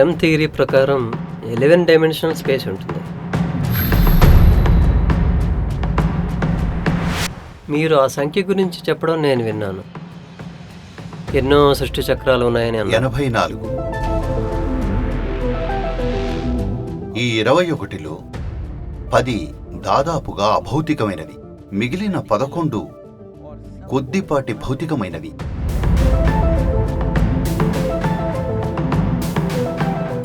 ఎం theory ప్రకారం eleven dimensional space ఉంటుంది. మీరు ఆ సంఖ్య గురించి చెప్పడం నేను విన్నాను. ఎన్నో సృష్టి చక్రాలు ఉన్నాయని ఎనభై నాలుగు. ఈ ఇరవై ఒకటిలో పది దాదాపుగా అభౌతికమైనవి. మిగిలిన పదకొండు కొద్దిపాటి భౌతికమైనవి.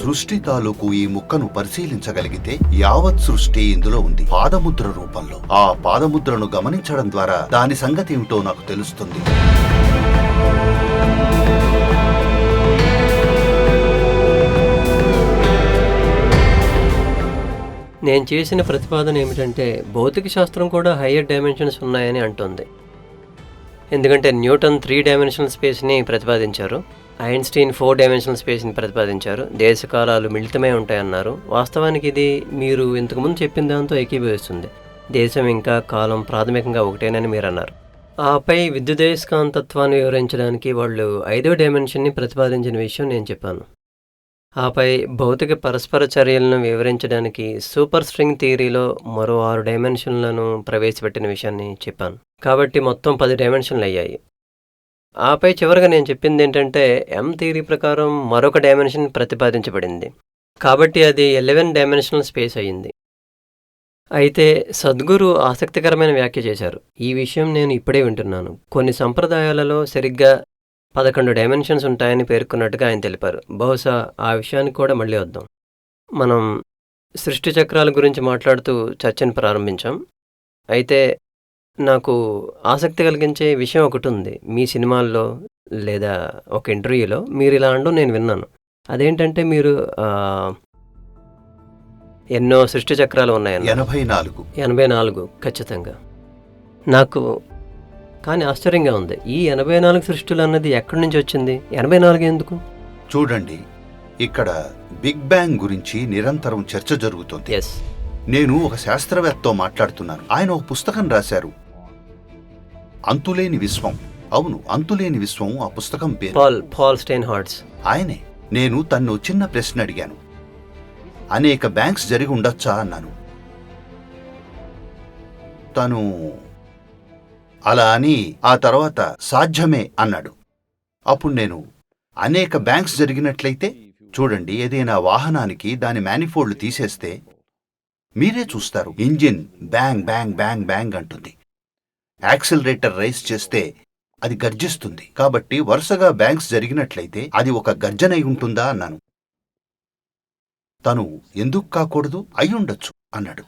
సృష్టి తాలూకు ఈ ముక్కను పరిశీలించగలిగితే యావత్ సృష్టి ఇందులో ఉంది. పాదముద్ర రూపంలో. ఆ పాదముద్రను గమనించడం ద్వారా దాని సంగతి ఏమిటో నాకు తెలుస్తుంది. నేను చేసిన ప్రతిపాదన ఏమిటంటే భౌతిక శాస్త్రం కూడా హయ్యర్ డైమెన్షన్స్ ఉన్నాయని అంటుంది. ఎందుకంటే న్యూటన్ త్రీ డైమెన్షనల్ స్పేస్ని ప్రతిపాదించారు. ఐన్స్టీన్ ఫోర్ డైమెన్షనల్ స్పేస్ని ప్రతిపాదించారు. దేశకాలాలు మిళితమై ఉంటాయన్నారు. వాస్తవానికి ఇది మీరు ఇంతకుముందు చెప్పిన దాంతో ఏకీభవిస్తుంది. దేశం ఇంకా కాలం ప్రాథమికంగా ఒకటేనని మీరు అన్నారు ఆపై విద్యుదయస్కాంతత్వాన్ని వివరించడానికి వాళ్ళు ఐదో డైమెన్షన్ని ప్రతిపాదించిన విషయం నేను చెప్పాను. ఆపై భౌతిక పరస్పర చర్యలను వివరించడానికి సూపర్ స్ట్రింగ్ థియరీలో మరో ఆరు డైమెన్షన్లను ప్రవేశపెట్టిన విషయాన్ని చెప్పాను. కాబట్టి మొత్తం పది డైమెన్షన్లు అయ్యాయి. ఆపై చివరిగా నేను చెప్పింది ఏంటంటే ఎం థియరీ ప్రకారం మరొక డైమెన్షన్ ప్రతిపాదించబడింది. కాబట్టి అది ఎలెవెన్ డైమెన్షనల్ స్పేస్ అయ్యింది. అయితే సద్గురు ఆసక్తికరమైన వ్యాఖ్య చేశారు. ఈ విషయం నేను ఇప్పుడే వింటున్నాను. కొన్ని సంప్రదాయాలలో సరిగ్గా పదకొండు డైమెన్షన్స్ ఉంటాయని పేర్కొన్నట్టుగా ఆయన తెలిపారు. బహుశా ఆ విషయానికి కూడా మళ్ళీ వద్దాం. మనం సృష్టి చక్రాల గురించి మాట్లాడుతూ చర్చను ప్రారంభించాం. అయితే నాకు ఆసక్తి కలిగించే విషయం ఒకటి ఉంది మీ సినిమాల్లో లేదా ఒక ఇంటర్వ్యూలో మీరు ఇలా అనడం నేను విన్నాను. అదేంటంటే మీరు ఎన్నో సృష్టి చక్రాలు ఉన్నాయన్న ఎనభై నాలుగు. ఎనభై నాలుగు ఖచ్చితంగా. నాకు కానీ ఆశ్చర్యంగా ఉంది. ఈ ఎనభై నాలుగు సృష్టిలు అన్నది ఎక్కడి నుంచి వచ్చింది? ఎనభై నాలుగు ఎందుకు? చూడండి. ఇక్కడ బిగ్ బ్యాంగ్ గురించి నిరంతరం చర్చ జరుగుతోంది. ఎస్ నేను ఒక శాస్త్రవేత్తతో మాట్లాడుతున్నాను. ఆయన ఒక పుస్తకం రాశారు. అంతులేని విశ్వం. అవును అంతులేని విశ్వం ఆ పుస్తకం పేరు. పాల్ పాల్ స్టైన్ హార్ట్స్ ఆయనే నేను తన్ను చిన్న ప్రశ్న అడిగాను. అనేక బ్యాంక్స్ జరిగి ఉండొచ్చా అన్నాను. తను అలా అని ఆ తర్వాత సాధ్యమే అన్నాడు. అప్పుడు నేను అనేక బ్యాంక్స్ జరిగినట్లయితే చూడండి ఏదైనా వాహనానికి దాని మేనిఫోల్డ్ తీసేస్తే మీరే చూస్తారు. Engine bang bang bang bang అంటుంది. యాక్సిలరేటర్ రైస్ చేస్తే అది గర్జిస్తుంది. కాబట్టి వరుసగా బ్యాంక్స్ జరిగినట్లయితే అది ఒక గర్జనై ఉంటుందా అన్నాను. తను ఎందుకు కాకూడదు? అయ్యుండొచ్చు అన్నాడు.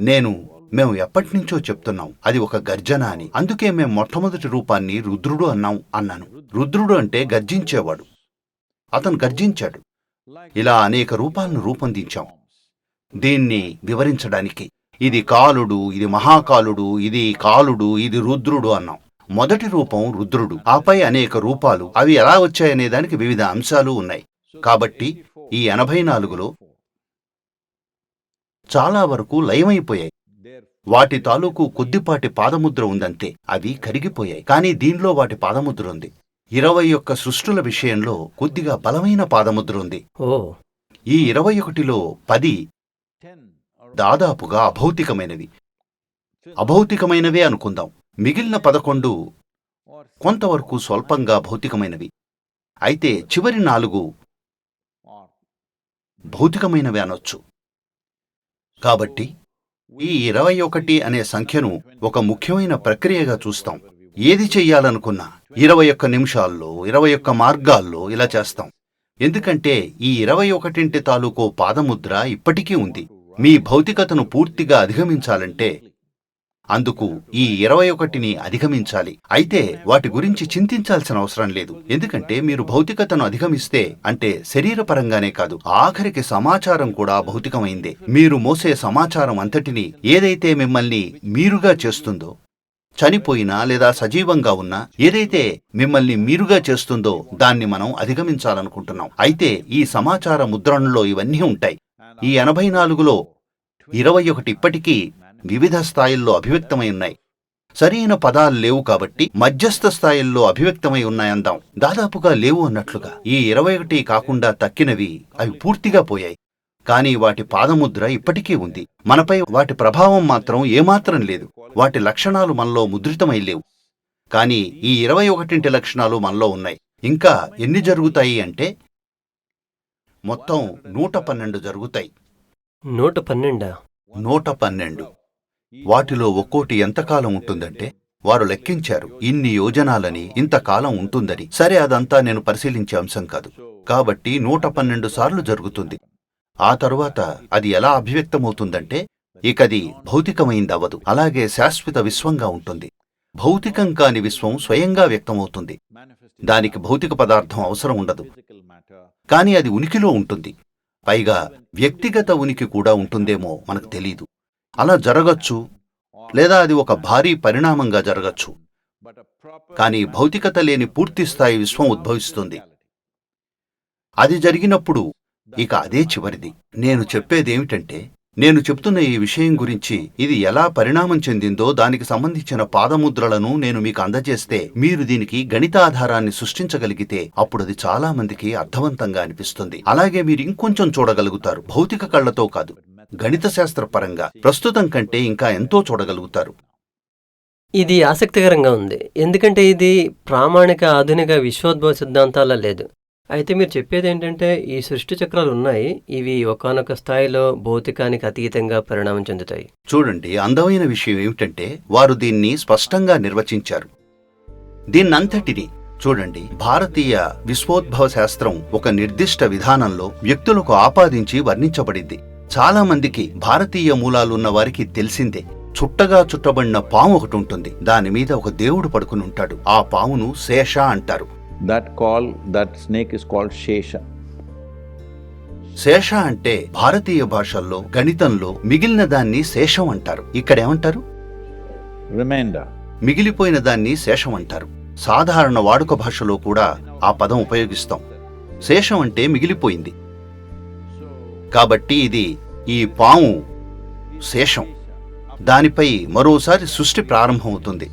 నేను మేము ఎప్పటినుంచో చెప్తున్నాం అది ఒక గర్జన అని. అందుకే మేం మొట్టమొదటి రూపాన్ని రుద్రుడు అన్నాం అన్నాను. రుద్రుడు అంటే గర్జించేవాడు. అతను గర్జించాడు. ఇలా అనేక రూపాలను రూపొందించాం. దీన్ని వివరించడానికి ఇది కాలుడు ఇది మహాకాలుడు ఇది కాలుడు ఇది రుద్రుడు అన్నాం. మొదటి రూపం రుద్రుడు. ఆపై అనేక రూపాలు. అవి ఎలా వచ్చాయనే దానికి వివిధ అంశాలు ఉన్నాయి. కాబట్టి ఈ ఎనభై నాలుగులో చాలా వరకు లయమైపోయాయి. వాటి తాలూకు కొద్దిపాటి పాదముద్ర ఉందంతే. అవి కరిగిపోయాయి. కానీ దీనిలో వాటి పాదముద్ర ఉంది. ఇరవై ఒక్క సృష్టుల విషయంలో కొద్దిగా బలమైన పాదముద్ర ఉంది. ఓ. ఈ ఇరవై ఒకటిలో పది దాదాపుగా అభౌతికమైనవి. అభౌతికమైనవే అనుకుందాం. మిగిలిన పదకొండు కొంతవరకు స్వల్పంగా భౌతికమైనవి. అయితే చివరి నాలుగు భౌతికమైనవి అనొచ్చు. కాబట్టి ఈ ఇరవై ఒకటి అనే సంఖ్యను ఒక ముఖ్యమైన ప్రక్రియగా చూస్తాం. ఏది చెయ్యాలనుకున్నా ఇరవై ఒక్క నిమిషాల్లో ఇరవై ఒక్క మార్గాల్లో ఇలా చేస్తాం. ఎందుకంటే ఈ ఇరవై ఒకటింటి తాలూకో పాదముద్ర ఇప్పటికీ ఉంది. మీ భౌతికతను పూర్తిగా అధిగమించాలంటే అందుకు ఈ ఇరవై ఒకటిని అధిగమించాలి. అయితే వాటి గురించి చింతించాల్సిన అవసరం లేదు. ఎందుకంటే మీరు భౌతికతను అధిగమిస్తే అంటే శరీరపరంగానే కాదు ఆఖరికి సమాచారం కూడా భౌతికమైందే. మీరు మోసే సమాచారం అంతటిని ఏదైతే మిమ్మల్ని మీరుగా చేస్తుందో చనిపోయినా లేదా సజీవంగా ఉన్నా ఏదైతే మిమ్మల్ని మీరుగా చేస్తుందో దాన్ని మనం అధిగమించాలనుకుంటున్నాం. అయితే ఈ సమాచార ముద్రణలో ఇవన్నీ ఉంటాయి. ఈ ఎనభై నాలుగులో ఇరవై ఒకటి ఇప్పటికీ వివిధ స్థాయిల్లో అభివ్యక్తమై ఉన్నాయి. సరైన పదాలు లేవు కాబట్టి మధ్యస్థ స్థాయిల్లో అభివ్యక్తమై ఉన్నాయందాం. దాదాపుగా లేవు అన్నట్లుగా. ఈ ఇరవై ఒకటి కాకుండా తక్కినవి అవి పూర్తిగా పోయాయి. కానీ వాటి పాదముద్ర ఇప్పటికీ ఉంది. మనపై వాటి ప్రభావం మాత్రం ఏమాత్రం లేదు. వాటి లక్షణాలు మనలో ముద్రితమై లేవు. కానీ ఈ ఇరవై ఒకటింటి లక్షణాలు మనలో ఉన్నాయి. ఇంకా ఎన్ని జరుగుతాయి అంటే మొత్తం నూట పన్నెండు జరుగుతాయి. నూట పన్నెండా? నూట పన్నెండు. వాటిలో ఒక్కోటి ఎంతకాలం ఉంటుందంటే వారు లెక్కించారు ఇన్ని యోజనాలని ఇంతకాలం ఉంటుందని. సరే అదంతా నేను పరిశీలించే అంశం కాదు. కాబట్టి నూట పన్నెండు సార్లు జరుగుతుంది. ఆ తరువాత అది ఎలా అభివ్యక్తమవుతుందంటే ఇకది భౌతికమైందవ్వదు. అలాగే శాశ్వత విశ్వంగా ఉంటుంది. భౌతికం కాని విశ్వం స్వయంగా వ్యక్తమవుతుంది. దానికి భౌతిక పదార్థం అవసరం ఉండదు. కానీ అది ఉనికిలో ఉంటుంది. పైగా వ్యక్తిగత ఉనికి కూడా ఉంటుందేమో మనకు తెలీదు. అలా జరగచ్చు లేదా అది ఒక భారీ పరిణామంగా జరగచ్చు. కానీ భౌతికత లేని పూర్తి స్థాయి విశ్వం ఉద్భవిస్తుంది. అది జరిగినప్పుడు ఇక అదే చివరిది. నేను చెప్పేదేమిటంటే నేను చెప్తున్న ఈ విషయం గురించి ఇది ఎలా పరిణామం చెందిందో దానికి సంబంధించిన పాదముద్రలను నేను మీకు అందజేస్తే మీరు దీనికి గణితాధారాన్ని సృష్టించగలిగితే అప్పుడు అది చాలా మందికి అర్థవంతంగా అనిపిస్తుంది. అలాగే మీరు ఇంకొంచెం చూడగలుగుతారు. భౌతిక కళ్ళతో కాదు గణిత శాస్త్రపరంగా ప్రస్తుతం కంటే ఇంకా ఎంతో చూడగలుగుతారు. ఇది ఆసక్తికరంగా ఉంది. ఎందుకంటే ఇది ప్రామాణిక ఆధునిక విశ్వోద్భవ సిద్ధాంతాల లేదు. అయితే మీరు చెప్పేది ఏంటంటే ఈ సృష్టి చక్రాలు ఉన్నాయి. ఇవి ఒకానొక స్థాయిలో భౌతికానికి అతీతంగా పరిణామం చెందుతాయి. చూడండి అందమైన విషయం ఏమిటంటే వారు దీన్ని స్పష్టంగా నిర్వచించారు. దీన్నంతటిని చూడండి భారతీయ విశ్వోద్భవ శాస్త్రం ఒక నిర్దిష్ట విధానంలో వ్యక్తులకు ఆపాదించి వర్ణించబడింది. చాలా మందికి భారతీయ మూలాలున్న వారికి తెలిసిందే చుట్టగా చుట్టబడిన పాము ఒకటి ఉంటుంది. దాని మీద ఒక దేవుడు పడుకుని ఉంటాడు. ఆ పామును శేష అంటారు. That call, that snake is called Shesha. శేష అంటే భారతీయ భాషల్లో గణితంలో మిగిలిన దాన్ని శేషం అంటారు. ఇక్కడేమంటారు Remainder. మిగిలిపోయిన దాన్ని శేషం అంటారు. సాధారణ వాడుక భాషలో కూడా ఆ పదం ఉపయోగిస్తాం. శేషం అంటే మిగిలిపోయింది. కాబట్టి ఇది ఈ పాము శేషం. దానిపై మరోసారి సృష్టి ప్రారంభమవుతుంది.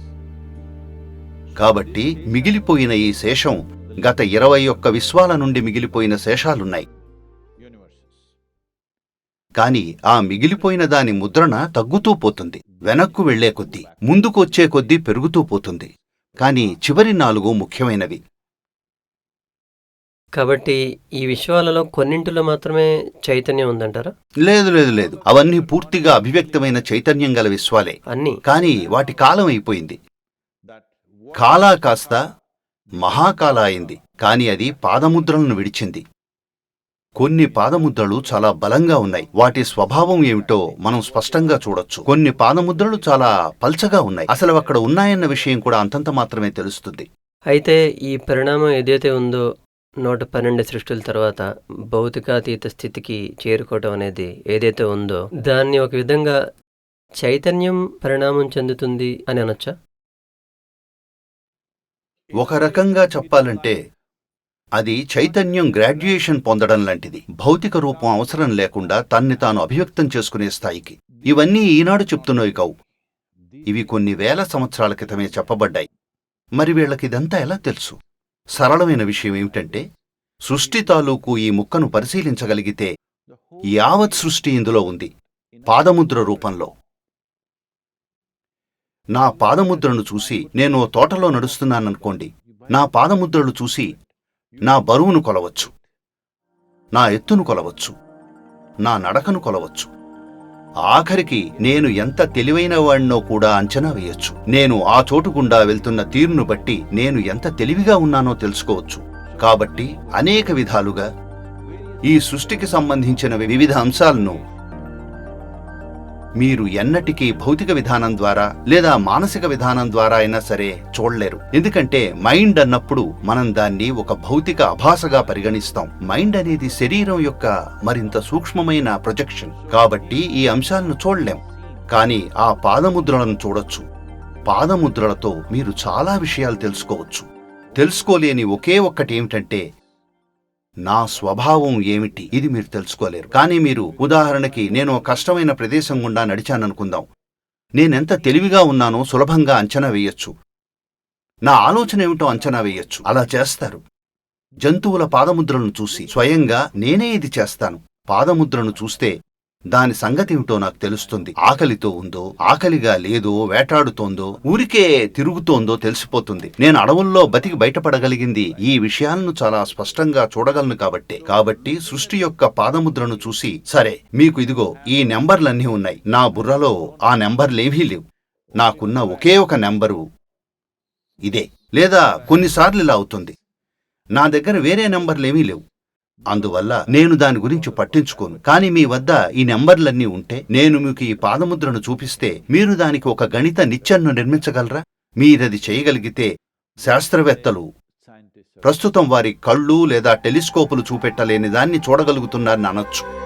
కాబట్టి మిగిలిపోయిన ఈ శేషం గత ఇరవై ఒక్క విశ్వాల నుండి మిగిలిపోయిన శేషాలున్నాయి. కాని ఆ మిగిలిపోయిన దాని ముద్రణ తగ్గుతూ పోతుంది. వెనక్కు వెళ్ళే కొద్దీ ముందుకు వచ్చే కొద్దీ పెరుగుతూ పోతుంది. కాని చివరి నాలుగు ముఖ్యమైనవి. కాబట్టి ఈ విశ్వాలలో కొన్నింటిలో మాత్రమే చైతన్యం ఉందంటారా? లేదు లేదు లేదు. అవన్నీ పూర్తిగా అభివ్యక్తమైన చైతన్యం గల విశ్వాలే. అన్నీ. కాని వాటి కాలం అయిపోయింది. కాలా కాస్త మహాకాల అయింది కాని అది పాదముద్రలను విడిచింది. కొన్ని పాదముద్రలు చాలా బలంగా ఉన్నాయి. వాటి స్వభావం ఏమిటో మనం స్పష్టంగా చూడొచ్చు. కొన్ని పాదముద్రలు చాలా పల్చగా ఉన్నాయి. అసలు అక్కడ ఉన్నాయన్న విషయం కూడా అంతంత మాత్రమే తెలుస్తుంది. అయితే ఈ పరిణామం ఏదైతే ఉందో నూట పన్నెండు సృష్టిల తర్వాత భౌతికాతీత స్థితికి చేరుకోవటం అనేది ఏదైతే ఉందో దాన్ని ఒక విధంగా చైతన్యం పరిణామం చెందుతుంది అని అనొచ్చా? ఒక రకంగా చెప్పాలంటే అది చైతన్యం గ్రాడ్యుయేషన్ పొందడం లాంటిది. భౌతిక రూపం అవసరం లేకుండా తన్ని తాను అభివ్యక్తం చేసుకునే స్థాయికి. ఇవన్నీ ఈనాడు చెప్తున్నవి కావు. ఇవి కొన్ని వేల సంవత్సరాల క్రితమే చెప్పబడ్డాయి. మరి వీళ్ళకిదంతా ఎలా తెలుసు? సరళమైన విషయం ఏమిటంటే సృష్టి తాలూకు ఈ ముక్కను పరిశీలించగలిగితే యావత్ సృష్టి ఇందులో ఉంది. పాదముద్ర రూపంలో. నా పాదముద్రను చూసి నేను తోటలో నడుస్తున్నాననుకోండి. నా పాదముద్రలు చూసి నా బరువును కొలవచ్చు. నా ఎత్తును కొలవచ్చు. నా నడకను కొలవచ్చు. ఆఖరికి నేను ఎంత తెలివైన వాడినో కూడా అంచనా వేయొచ్చు. నేను ఆ చోటు గుండా వెళ్తున్న తీరును బట్టి నేను ఎంత తెలివిగా ఉన్నానో తెలుసుకోవచ్చు. కాబట్టి అనేక విధాలుగా ఈ సృష్టికి సంబంధించిన వివిధ అంశాలను మీరు ఎన్నటికీ భౌతిక విధానం ద్వారా లేదా మానసిక విధానం ద్వారా అయినా సరే చూడలేరు. ఎందుకంటే మైండ్ అన్నప్పుడు మనం దాన్ని ఒక భౌతిక అభాసగా పరిగణిస్తాం. మైండ్ అనేది శరీరం యొక్క మరింత సూక్ష్మమైన ప్రొజెక్షన్. కాబట్టి ఈ అంశాలను చూడలేం. కానీ ఆ పాదముద్రలను చూడొచ్చు. పాదముద్రలతో మీరు చాలా విషయాలు తెలుసుకోవచ్చు. తెలుసుకోలేని ఒకే ఒక్కటి ఏమిటంటే నా స్వభావం ఏమిటి? ఇది మీరు తెలుసుకోలేరు. కానీ మీరు ఉదాహరణకి నేను కష్టమైన ప్రదేశం గుండా నడిచాననుకుందాం. నేనెంత తెలివిగా ఉన్నానో సులభంగా అంచనా వేయొచ్చు. నా ఆలోచన ఏమిటో అంచనా వేయొచ్చు. అలా చేస్తారు. జంతువుల పాదముద్రలను చూసి స్వయంగా నేనే ఇది చేస్తాను. పాదముద్రను చూస్తే దాని సంగతేమిటో నాకు తెలుస్తుంది. ఆకలితో ఉందో ఆకలిగా లేదో వేటాడుతోందో ఊరికే తిరుగుతోందో తెలిసిపోతుంది. నేను అడవుల్లో బతికి బయటపడగలిగింది. ఈ విషయాలను చాలా స్పష్టంగా చూడగలను కాబట్టే. కాబట్టి సృష్టి యొక్క పాదముద్రను చూసి సరే మీకు ఇదిగో ఈ నెంబర్లన్నీ ఉన్నాయి. నా బుర్రలో ఆ నెంబర్లేవీ లేవు. నాకున్న ఒకే ఒక నెంబరు ఇదే. లేదా కొన్నిసార్లు ఇలా అవుతుంది. నా దగ్గర వేరే నెంబర్లేమీ లేవు. అందువల్ల నేను దాని గురించి పట్టించుకోను. కానీ మీ వద్ద ఈ నెంబర్లన్నీ ఉంటే నేను మీకు ఈ పాదముద్రను చూపిస్తే మీరు దానికి ఒక గణిత నిచ్చెనను నిర్మించగలరా? మీరది చేయగలిగితే శాస్త్రవేత్తలు ప్రస్తుతం వారి కళ్ళు లేదా టెలిస్కోపులు చూపెట్టలేని దాన్ని చూడగలుగుతున్నారని అనొచ్చు.